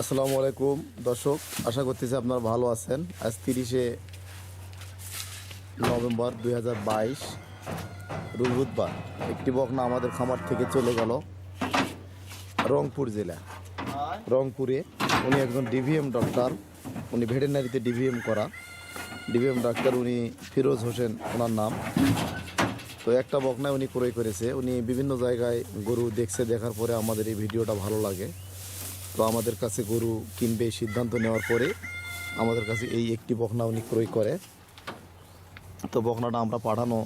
আসসালামু আলাইকুম, দর্শক, আশা করতেছি আপনারা ভালো আছেন। আজ তিরিশে নভেম্বর দুই হাজার বাইশ রোজ বুধবার। একটি বকনা আমাদের খামার থেকে চলে গেল রংপুর জেলা। রংপুরে উনি একজন ডিভিএম ডক্টর, উনি ভেটেরিনারিতে ডিভিএম করা। ডিভিএম ডাক্তার উনি ফিরোজ হোসেন, ওনার নাম। তো একটা বকনায় উনি ক্রয় করেছে। উনি বিভিন্ন জায়গায় গরু দেখছে, দেখার পরে আমাদের এই ভিডিওটা ভালো লাগে। তো আমাদের কাছে গরু কিনবে সিদ্ধান্ত নেওয়ার পরে আমাদের কাছে এই একটি বকনা উনি ক্রয় করে। তো বকনাটা আমরা পাঠানো,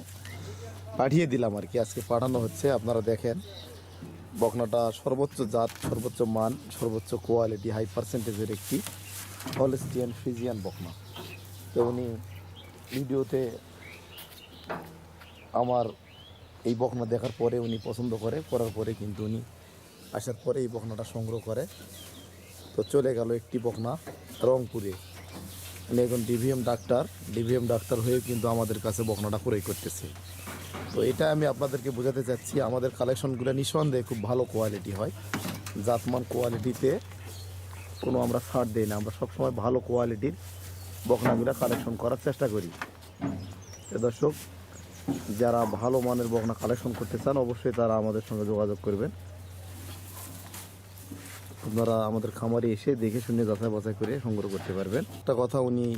পাঠিয়ে দিলাম আর কি। আজকে পাঠানো হচ্ছে, আপনারা দেখেন। বকনাটা সর্বোচ্চ জাত, সর্বোচ্চ মান, সর্বোচ্চ কোয়ালিটি হাই পার্সেন্টেজের একটি হলস্টিয়ান ফিজিয়ান বকনা। তো উনি ভিডিওতে আমার এই বকনা দেখার পরে উনি পছন্দ করে, করার পরে কিন্তু উনি আসার পরে এই বকনাটা সংগ্রহ করে। তো চলে গেল একটি বকনা রংপুরে। উনি এখন ডিভিএম ডাক্তার ডিভিএম ডাক্তার হয়েও কিন্তু আমাদের কাছে বকনাটা ক্রয় করতেছে। তো এটা আমি আপনাদেরকে বোঝাতে চাচ্ছি, আমাদের কালেকশনগুলো নিঃসন্দেহে খুব ভালো কোয়ালিটি হয়। জাতমান কোয়ালিটিতে কোনো আমরা ছাড় দিই না, আমরা সবসময় ভালো কোয়ালিটির বকনাগুলো কালেকশন করার চেষ্টা করি। দর্শক, যারা ভালো মানের বকনা কালেকশন করতে চান, অবশ্যই তারা আমাদের সঙ্গে যোগাযোগ করবেন। আপনারা আমাদের খামারে এসে দেখে শুনে যাচাই বাছাই করে সংগ্রহ করতে পারবেন। একটা কথা, উনি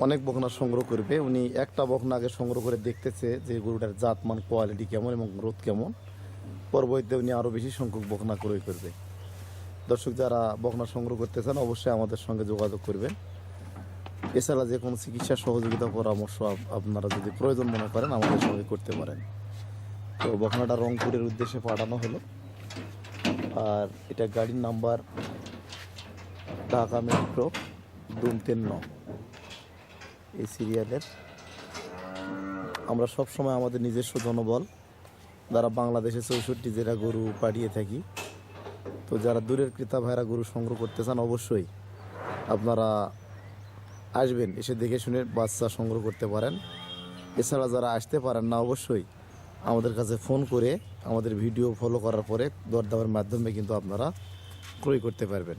অনেক বকনা সংগ্রহ করবে। উনি একটা বকনা আগে সংগ্রহ করে দেখতেছে যে গরুটার জাতমান কোয়ালিটি কেমন এবং গ্রোথ কেমন। পরবর্তীতে উনি আরও বেশি সংখ্যক বকনা ক্রয় করবে। দর্শক, যারা বকনা সংগ্রহ করতে চান, অবশ্যই আমাদের সঙ্গে যোগাযোগ করবেন। এছাড়া যে কোনো চিকিৎসা সহযোগিতা পরামর্শ আপনারা যদি প্রয়োজন মনে করেন, আমাদের সঙ্গে করতে পারেন। তো বকনাটা রংপুরের উদ্দেশ্যে পাঠানো হলো। আর এটা গাড়ির নাম্বার ঢাকা মেট্রো দুমতেন ন। এই সিরিয়ালের। আমরা সব সময় আমাদের নিজস্ব জনবল, যারা বাংলাদেশে চৌষট্টি জেলা গরু পাঠিয়ে থাকি। তো যারা দূরের ক্রেতা ভাইরা গরু সংগ্রহ করতে চান, অবশ্যই আপনারা আসবেন, এসে দেখে শুনে বাচ্চা সংগ্রহ করতে পারেন। এছাড়া যারা আসতে পারেন না, অবশ্যই আমাদের কাছে ফোন করে আমাদের ভিডিও ফলো করার পরে দরদামের মাধ্যমে কিন্তু আপনারা ক্রয় করতে পারবেন।